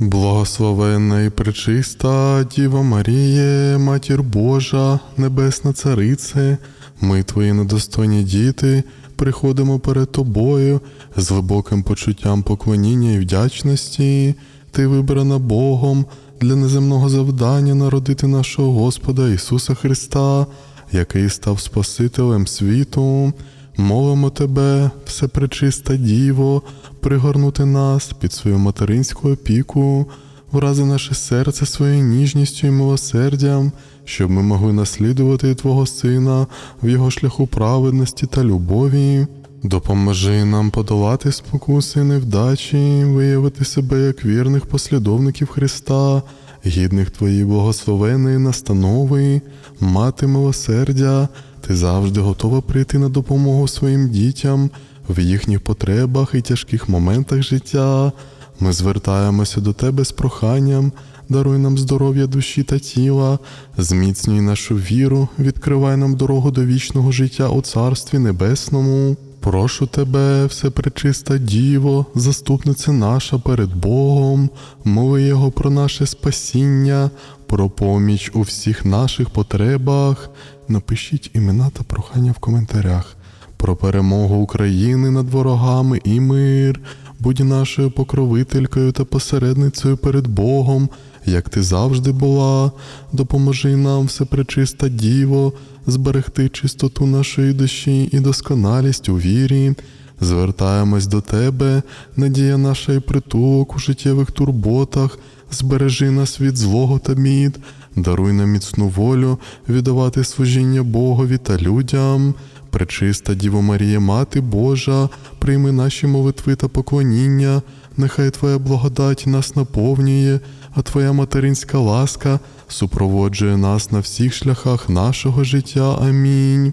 Благословенна і пречиста Діва Маріє, Матір Божа, Небесна Царице, ми, твої недостойні діти, приходимо перед тобою з глибоким почуттям поклоніння і вдячності. Ти вибрана Богом для неземного завдання народити нашого Господа Ісуса Христа, який став Спасителем світу. Молимо тебе, всепречиста Діво, пригорнути нас під свою материнську опіку, врази наше серце своєю ніжністю і милосердям, щоб ми могли наслідувати Твого Сина в його шляху праведності та любові. Допоможи нам подолати спокуси невдачі, виявити себе як вірних послідовників Христа, гідних Твоєї благословеної настанови, мати милосердя. Ти завжди готова прийти на допомогу своїм дітям в їхніх потребах і тяжких моментах життя. Ми звертаємося до тебе з проханням, даруй нам здоров'я душі та тіла, зміцнюй нашу віру, відкривай нам дорогу до вічного життя у Царстві Небесному. Прошу тебе, всепречиста Діво, заступниця наша перед Богом, мови Його про наше спасіння, про поміч у всіх наших потребах. Напишіть імена та прохання в коментарях про перемогу України над ворогами і мир. Будь нашою покровителькою та посередницею перед Богом, як ти завжди була. Допоможи нам, всепречиста Діво, зберегти чистоту нашої душі і досконалість у вірі. Звертаємось до тебе, надія наша і притулок у життєвих турботах, збережи нас від злого та мід, даруй нам міцну волю віддавати служіння Богові та людям. Пречиста Діво Марія, Мати Божа, прийми наші молитви та поклоніння, нехай Твоя благодать нас наповнює, а Твоя материнська ласка супроводжує нас на всіх шляхах нашого життя. Амінь.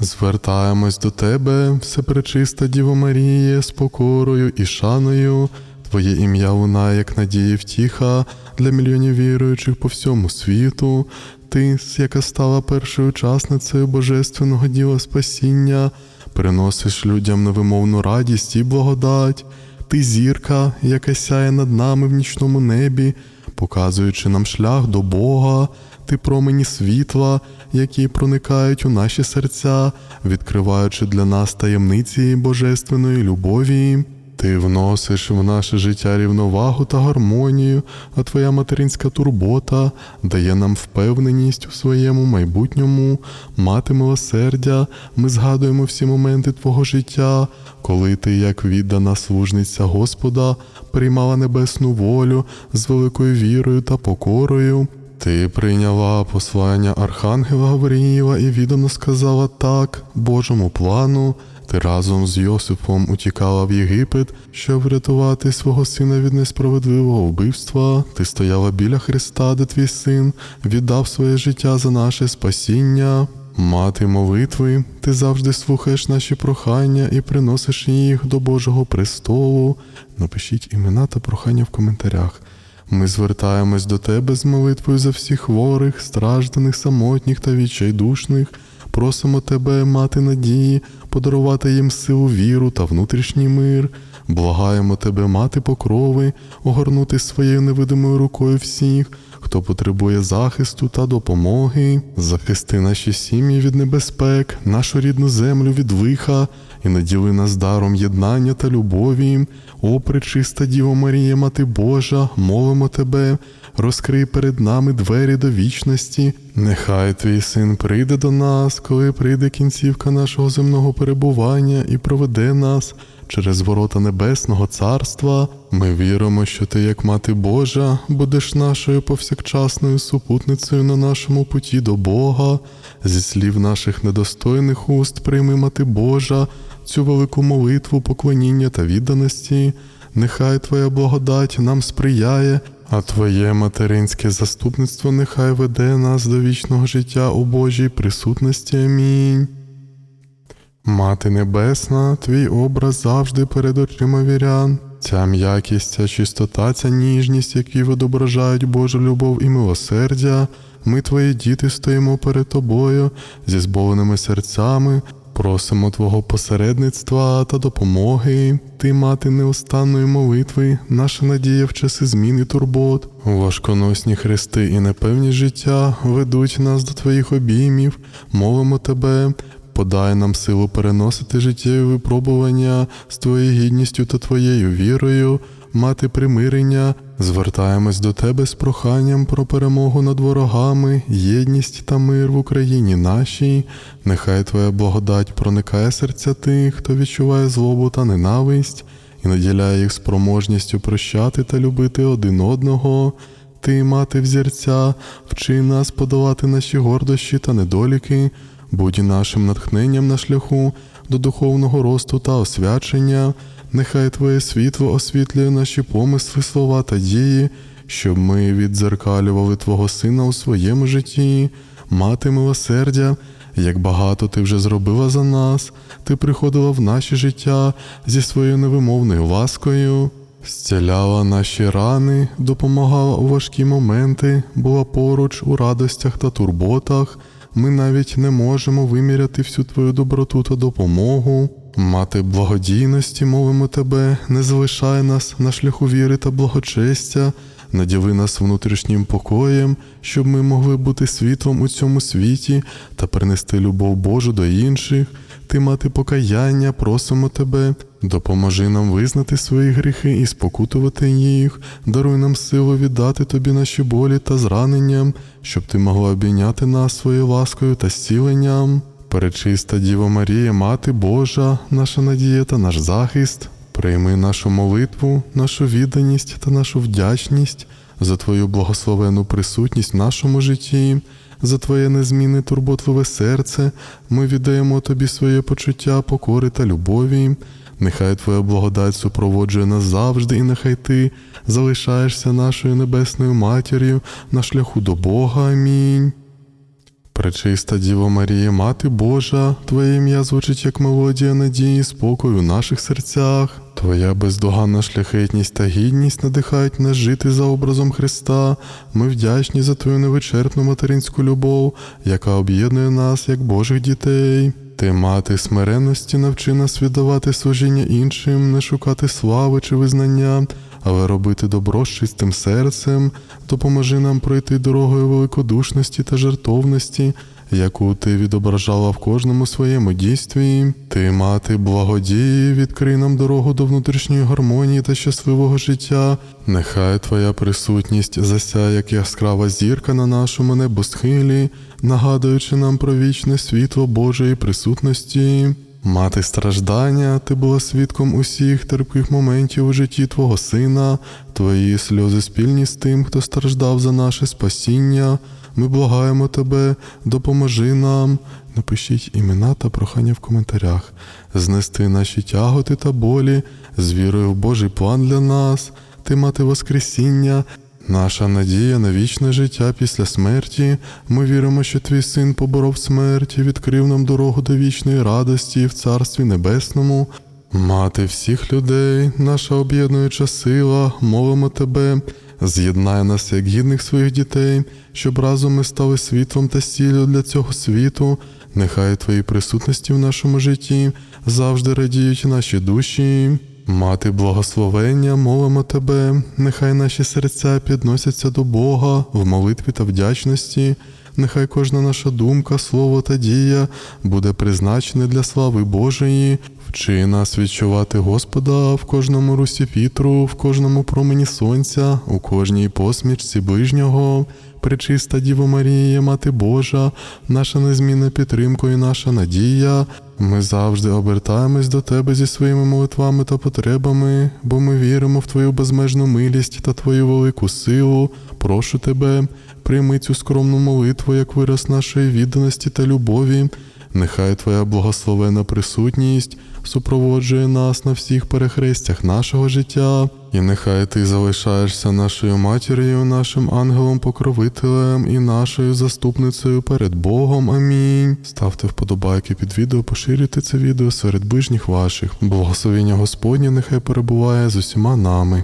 Звертаємось до Тебе, всепречиста Діво Маріє, з покорою і шаною. Твоє ім'я лунає, як надія втіха для мільйонів віруючих по всьому світу. Ти, яка стала першою учасницею божественного діла спасіння, приносиш людям невимовну радість і благодать. Ти зірка, яка сяє над нами в нічному небі, показуючи нам шлях до Бога, ти промені світла, які проникають у наші серця, відкриваючи для нас таємниці божественної любові. Ти вносиш в наше життя рівновагу та гармонію, а твоя материнська турбота дає нам впевненість у своєму майбутньому, мати милосердя. Ми згадуємо всі моменти Твого життя, коли ти, як віддана служниця Господа, приймала небесну волю з великою вірою та покорою. Ти прийняла послання Архангела Гавриїла і віддано сказала так Божому плану. Ти разом з Йосипом утікала в Єгипет, щоб врятувати свого сина від несправедливого вбивства. Ти стояла біля Христа, де твій син віддав своє життя за наше спасіння. Мати молитви, ти завжди слухаєш наші прохання і приносиш їх до Божого престолу. Напишіть імена та прохання в коментарях. Ми звертаємось до тебе з молитвою за всіх хворих, стражданих, самотніх та відчайдушних. Просимо тебе, мати надії, подарувати їм силу віру та внутрішній мир. Благаємо тебе, мати покрови, огорнути своєю невидимою рукою всіх, хто потребує захисту та допомоги. Захисти наші сім'ї від небезпек, нашу рідну землю від лиха і наділи нас даром єднання та любові. О, пречиста Діво Марія, Мати Божа, молимо тебе, розкрий перед нами двері до вічності. Нехай твій син прийде до нас, коли прийде кінцівка нашого земного перебування і проведе нас через ворота Небесного Царства. Ми віримо, що ти, як мати Божа, будеш нашою повсякчасною супутницею на нашому путі до Бога. Зі слів наших недостойних уст прийми мати Божа, цю велику молитву, поклоніння та відданості. Нехай Твоя благодать нам сприяє, а Твоє материнське заступництво нехай веде нас до вічного життя у Божій присутності. Амінь. Мати Небесна, твій образ завжди перед очима вірян. Ця м'якість, ця чистота, ця ніжність, які відображають Божу любов і милосердя. Ми, твої діти, стоїмо перед тобою зі зболеними серцями, Просимо Твого посередництва та допомоги. Ти мати неустанної молитви, наша надія в часи змін і турбот. Важконосні хрести і непевні життя ведуть нас до Твоїх обіймів. Молимо Тебе, подай нам силу переносити життєві випробування з Твоєю гідністю та Твоєю вірою, мати примирення. Звертаємось до Тебе з проханням про перемогу над ворогами, єдність та мир в Україні нашій. Нехай Твоя благодать проникає серця тих, хто відчуває злобу та ненависть, і наділяє їх спроможністю прощати та любити один одного. Ти, мати взірця, вчи нас подолати наші гордощі та недоліки, будь нашим натхненням на шляху до духовного росту та освячення. Нехай Твоє світло освітлює наші помисли, слова та дії, щоб ми віддзеркалювали Твого Сина у своєму житті, мати милосердя, як багато ти вже зробила за нас, ти приходила в наше життя зі своєю невимовною ласкою, зціляла наші рани, допомагала у важкі моменти, була поруч у радостях та турботах. Ми навіть не можемо виміряти всю твою доброту та допомогу. Мати благодійності, мовимо тебе, не залишай нас на шляху віри та благочестя, наділи нас внутрішнім покоєм, щоб ми могли бути світлом у цьому світі та принести любов Божу до інших. Ти, мати покаяння, просимо тебе, допоможи нам визнати свої гріхи і спокутувати їх, даруй нам силу віддати тобі наші болі та зранення, щоб ти могла обійняти нас своєю ласкою та зціленням. Перечиста Діво Марія, Мати Божа, наша надія та наш захист, прийми нашу молитву, нашу відданість та нашу вдячність за Твою благословену присутність в нашому житті, за Твоє незмінне турботливе серце. Ми віддаємо Тобі своє почуття, покори та любові. Нехай Твоя благодать супроводжує нас завжди, і нехай Ти залишаєшся нашою небесною матір'ю на шляху до Бога. Амінь. Пречиста Діво Марія, Мати Божа, Твоє ім'я звучить як мелодія надії, спокою в наших серцях. Твоя бездоганна шляхетність та гідність надихають нас жити за образом Христа. Ми вдячні за Твою невичерпну материнську любов, яка об'єднує нас як Божих дітей. Ти, мати смиренності, навчи нас віддавати служіння іншим, не шукати слави чи визнання, але робити добро з чистим серцем, допоможи нам пройти дорогою великодушності та жертовності, яку ти відображала в кожному своєму дійстві. Ти, мати благодії, відкрий нам дорогу до внутрішньої гармонії та щасливого життя. Нехай Твоя присутність засяє, як яскрава зірка на нашому небосхилі, нагадуючи нам про вічне світло Божої присутності. Мати страждання, ти була свідком усіх терпких моментів у житті Твого Сина, Твої сльози спільні з тим, хто страждав за наше спасіння. Ми благаємо тебе, допоможи нам. Напишіть імена та прохання в коментарях, знести наші тяготи та болі з вірою в Божий план для нас, ти мати Воскресіння. Наша надія на вічне життя після смерті. Ми віримо, що твій син поборов смерть і відкрив нам дорогу до вічної радості в Царстві Небесному. Мати всіх людей, наша об'єднуюча сила, мовимо тебе, з'єднай нас як гідних своїх дітей, щоб разом ми стали світлом та сіллю для цього світу. Нехай твої присутності в нашому житті завжди радіють наші душі. Мати благословення, молимо тебе, нехай наші серця підносяться до Бога в молитві та вдячності, нехай кожна наша думка, слово та дія буде призначена для слави Божої. Вчи нас відчувати Господа в кожному русі вітру, в кожному промені сонця, у кожній посмішці ближнього. Пречиста Діво Марія, Мати Божа, наша незмінна підтримка і наша надія. Ми завжди обертаємось до Тебе зі своїми молитвами та потребами, бо ми віримо в Твою безмежну милість та Твою велику силу. Прошу Тебе, прийми цю скромну молитву як вираз нашої відданості та любові. Нехай Твоя благословена присутність супроводжує нас на всіх перехрестях нашого життя, і нехай Ти залишаєшся нашою матір'ю, нашим ангелом-покровителем і нашою заступницею перед Богом. Амінь. Ставте вподобайки під відео, поширюйте це відео серед ближніх ваших. Благословення Господнє нехай перебуває з усіма нами.